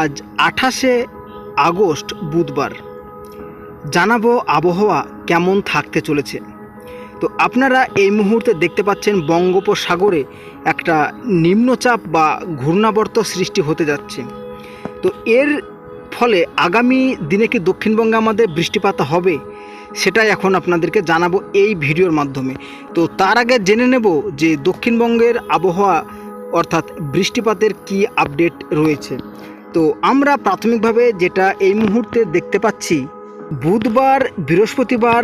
আজ আঠাশে আগস্ট বুধবার। জানাব আবহাওয়া কেমন থাকতে চলেছে। তো আপনারা এই মুহূর্তে দেখতে পাচ্ছেন বঙ্গোপসাগরে একটা নিম্নচাপ বা ঘূর্ণাবর্ত সৃষ্টি হতে যাচ্ছে। তো এর ফলে আগামী দিনে কি দক্ষিণবঙ্গে আমাদের বৃষ্টিপাত হবে, সেটাই এখন আপনাদেরকে জানাব এই ভিডিওর মাধ্যমে। তো তার আগে জেনে নেব যে দক্ষিণবঙ্গের আবহাওয়া অর্থাৎ বৃষ্টিপাতের কি আপডেট রয়েছে। তো আমরা প্রাথমিকভাবে যেটা এই মুহূর্তে দেখতে পাচ্ছি, বুধবার, বৃহস্পতিবার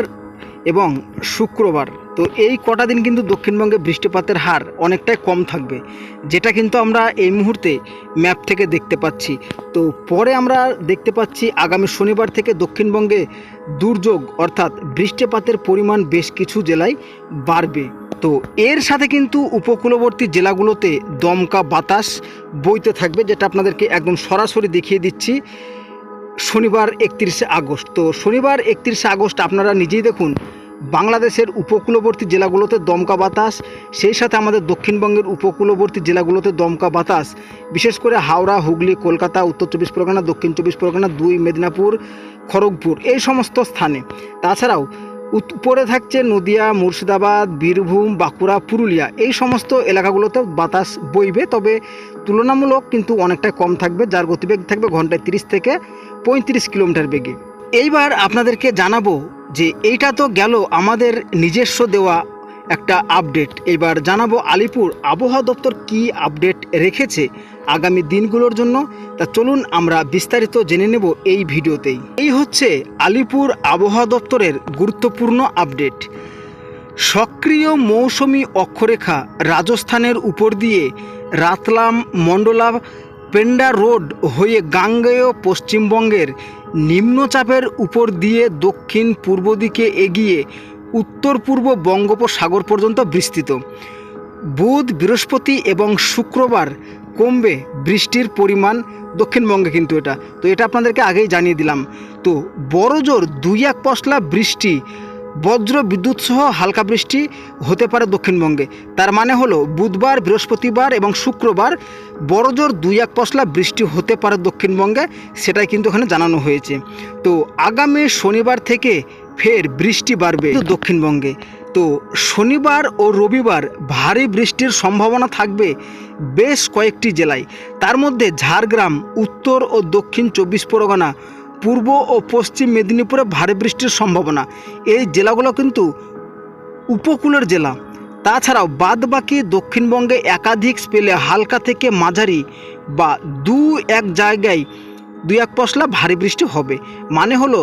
এবং শুক্রবার। তো এই কটা দিন কিন্তু দক্ষিণবঙ্গে বৃষ্টিপাতের হার অনেকটাই কম থাকবে, যেটা কিন্তু আমরা এই মুহূর্তে ম্যাপ থেকে দেখতে পাচ্ছি। তো পরে আমরা দেখতে পাচ্ছি আগামী শনিবার থেকে দক্ষিণবঙ্গে দুর্যোগ অর্থাৎ বৃষ্টিপাতের পরিমাণ বেশ কিছু জেলায় বাড়বে। তো এর সাথে কিন্তু উপকূলবর্তী জেলাগুলোতে দমকা বাতাস বইতে থাকবে, যেটা আপনাদেরকে একদম সরাসরি দেখিয়ে দিচ্ছি। শনিবার একত্রিশে আগস্ট। তো শনিবার একত্রিশে আগস্ট আপনারা নিজেই দেখুন, বাংলাদেশের উপকূলবর্তী জেলাগুলোতে দমকা বাতাস, সেই সাথে আমাদের দক্ষিণবঙ্গের উপকূলবর্তী জেলাগুলোতে দমকা বাতাস, বিশেষ করে হাওড়া, হুগলি, কলকাতা, উত্তর চব্বিশ পরগনা, দক্ষিণ চব্বিশ পরগনা, দুই মেদিনীপুর, খড়গপুর, এই সমস্ত স্থানে। তাছাড়াও উপরে থাকছে নদিয়া, মুর্শিদাবাদ, বীরভূম, বাঁকুড়া, পুরুলিয়া। এই সমস্ত এলাকাগুলোতে বাতাস বইবে, তবে তুলনামূলক কিন্তু অনেকটা কম থাকবে, যার গতিবেগ থাকবে ঘন্টায় তিরিশ থেকে পঁয়ত্রিশ কিলোমিটার বেগে। এইবার আপনাদেরকে জানাব যে এইটা তো গেল আমাদের নিজস্ব দেওয়া একটা আপডেট এবার জানাব আলিপুর আবহাওয়া দপ্তর কি আপডেট রেখেছে আগামী দিনগুলোর জন্য। তা চলুন আমরা বিস্তারিত জেনে নেব এই ভিডিওতেই। এই হচ্ছে আলিপুর আবহাওয়া দপ্তরের গুরুত্বপূর্ণ আপডেট সক্রিয় মৌসুমি অক্ষরেখা রাজস্থানের উপর দিয়ে রাতলাম মন্ডলা পেন্ডা রোড হয়ে গাঙ্গেয় পশ্চিমবঙ্গের নিম্নচাপের উপর দিয়ে দক্ষিণ পূর্ব দিকে এগিয়ে উত্তর পূর্ব বঙ্গোপসাগর পর্যন্ত বিস্তৃত। বুধ, বৃহস্পতি এবং শুক্রবার কমবে বৃষ্টির পরিমাণ দক্ষিণবঙ্গে কিন্তু এটা। তো এটা আপনাদেরকে আগেই জানিয়ে দিলাম। তো বড় জোর দুই এক পশলা বৃষ্টি, বজ্র বিদ্যুৎ সহ হালকা বৃষ্টি হতে পারে দক্ষিণবঙ্গে। তার মানে হলো বুধবার, বৃহস্পতিবার এবং শুক্রবার বড় জোর দুই এক পশলা বৃষ্টি হতে পারে দক্ষিণবঙ্গে, সেটাই কিন্তু এখানে জানানো হয়েছে। তো আগামী শনিবার থেকে ফের বৃষ্টি বাড়বে দক্ষিণবঙ্গে। তো শনিবার ও রবিবার ভারী বৃষ্টির সম্ভাবনা থাকবে বেশ কয়েকটি জেলায়। তার মধ্যে ঝাড়গ্রাম, উত্তর ও দক্ষিণ চব্বিশ পরগনা, পূর্ব ও পশ্চিম মেদিনীপুরে ভারী বৃষ্টির সম্ভাবনা। এই জেলাগুলো কিন্তু উপকূলের জেলা। তাছাড়াও বাদবাকি দক্ষিণবঙ্গে একাধিক স্পেলে হালকা থেকে মাঝারি বা দু এক জায়গায় দুই এক পশলা ভারী বৃষ্টি হবে। মানে হলো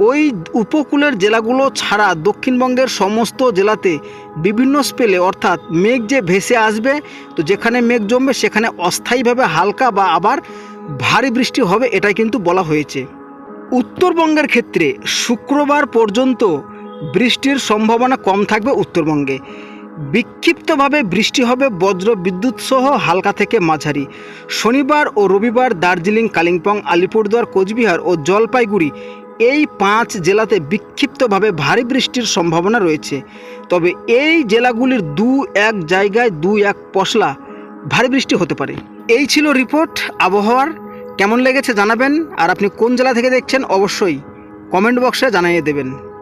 ওই উপকূলের জেলাগুলো ছাড়া দক্ষিণবঙ্গের সমস্ত জেলাতে বিভিন্ন স্পেলে অর্থাৎ মেঘ যে ভেসে আসবে, তো যেখানে মেঘ জমবে সেখানে অস্থায়ীভাবে হালকা বা আবার ভারী বৃষ্টি হবে এটাই কিন্তু বলা হয়েছে। উত্তরবঙ্গের ক্ষেত্রে শুক্রবার পর্যন্ত বৃষ্টির সম্ভাবনা কম থাকবে উত্তরবঙ্গে। বিক্ষিপ্তভাবে বৃষ্টি হবে বজ্র বিদ্যুৎ সহ হালকা থেকে মাঝারি। শনিবার ও রবিবার দার্জিলিং, কালিম্পং, আলিপুরদুয়ার, কোচবিহার ও জলপাইগুড়ি এই পাঁচ জেলাতে বিক্ষিপ্তভাবে ভারী বৃষ্টির সম্ভাবনা রয়েছে। তবে এই জেলাগুলির দু এক জায়গায় দু এক পশলা ভারী বৃষ্টি হতে পারে। এই ছিল রিপোর্ট আবহাওয়ার। কেমন লেগেছে জানাবেন। আর আপনি কোন জেলা থেকে দেখছেন অবশ্যই কমেন্ট বক্সে জানিয়ে দেবেন।